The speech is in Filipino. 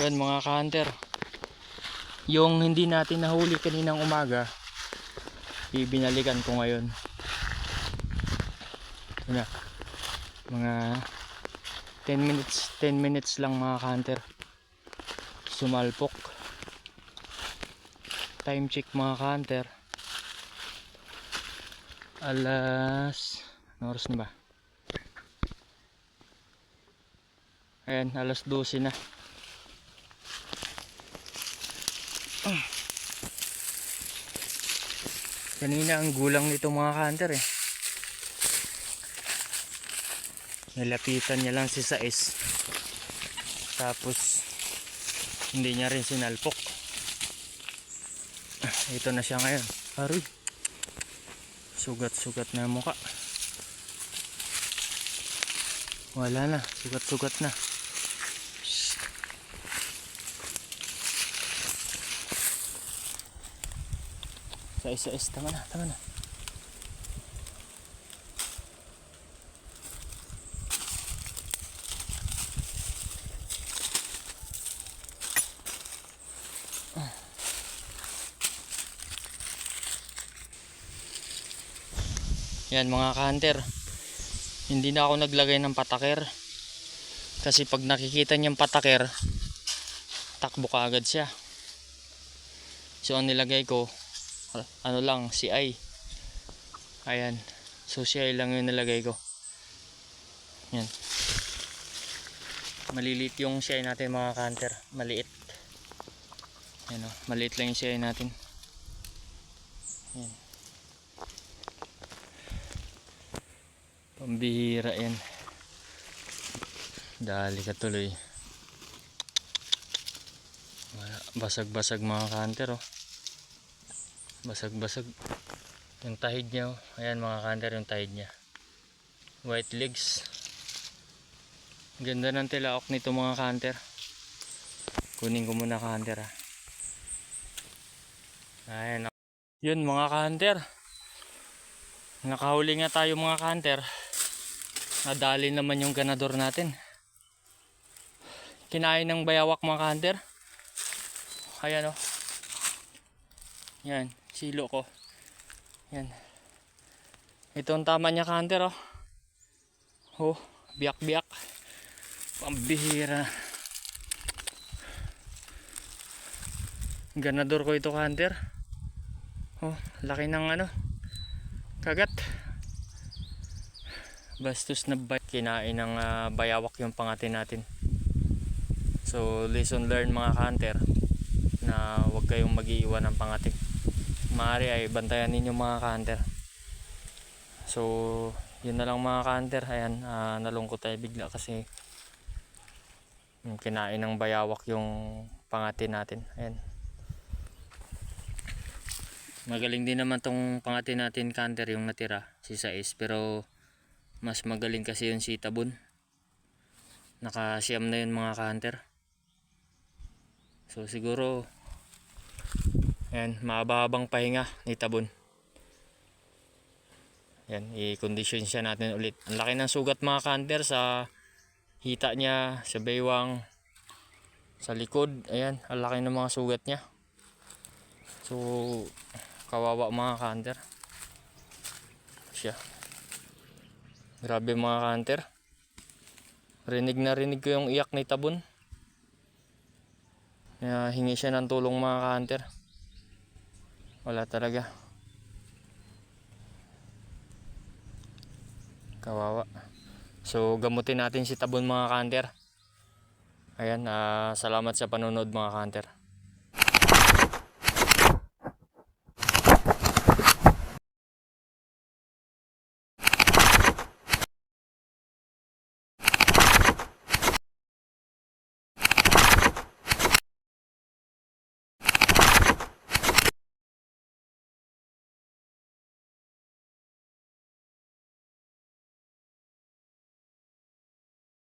Yan mga ka-hunter. Yung hindi natin nahuli kaninang umaga, ibinalikan ko ngayon. Yun na. Mga 10 minutes, 10 minutes lang mga ka-hunter. Sumalpok. Time check mga ka-hunter. Alas... Ano oras na ba? Ayan, alas 12 na. Kanina ang gulang nito mga hunter eh. Nilapitan niya lang si Sais. Tapos hindi niya rin sinalpok. Ito na siya ngayon. Aroy. Sugat-sugat na ang muka. Wala na. Sugat-sugat na. Sais, sais. Tama na, tama na. Yan mga ka-hunter. Hindi na ako naglagay ng pataker. Kasi pag nakikita niyang pataker, takbo ka agad siya. So ang nilagay ko, ano lang, si I. Ayan. So si I lang yung nilagay ko. Yan. Malilit yung CI natin mga ka-hunter. Maliit. Yan o. Maliit lang yung CI natin. Yan. Pambihira yan. Dali ka tuloy. Wala. Basag-basag mga kanter oh. Basag-basag. Yung tahid niya oh. Ayan mga kanter yung tahid niya. White legs. Ganda ng tilaok nito mga kanter. Kunin ko muna kanter ah. Ayan. oh. Yun mga kanter. Nakahuli nga tayo mga kanter. Nadali naman yung ganador natin. Kinain ng bayawak mga hunter. Ayan o. Yan, silo ko. Yan. Ito ang tama niya hunter o. Oh, biyak-biyak. Pambihira. Ganador ko ito hunter. Oh, laki ng ano. Kagat bastos na bay kinain ng ah, bayawak yung pangatin natin so lesson learned mga hunter na huwag kayong mag-iiwan ng pangatin maaari ay bantayan ninyo mga hunter so yun na lang mga hunter ayan ah, nalungkot tayo bigla kasi kinain ng bayawak yung pangatin natin. Ayan. Magaling din naman tong pangatin natin hunter yung natira si Sais. Pero mas magaling kasi yung si Tabon. Nakasiyam na yun mga ka-hunter. So siguro ayan, maababang pahinga ni Tabon. Yan, i-condition siya natin ulit. Ang laki ng sugat mga ka-hunter sa hita niya, sa baywang, sa likod. Ayan, ang laki ng mga sugat niya. So, kawawa mga ka-hunter. Siya. Grabe mga hunter. Rinig na rinig ko yung iyak ni Tabon. Kaya hingi siya ng tulong mga hunter. Wala talaga. Kawawa. So gamutin natin si Tabon mga hunter. Ayan, ah, salamat sa panonood mga hunter.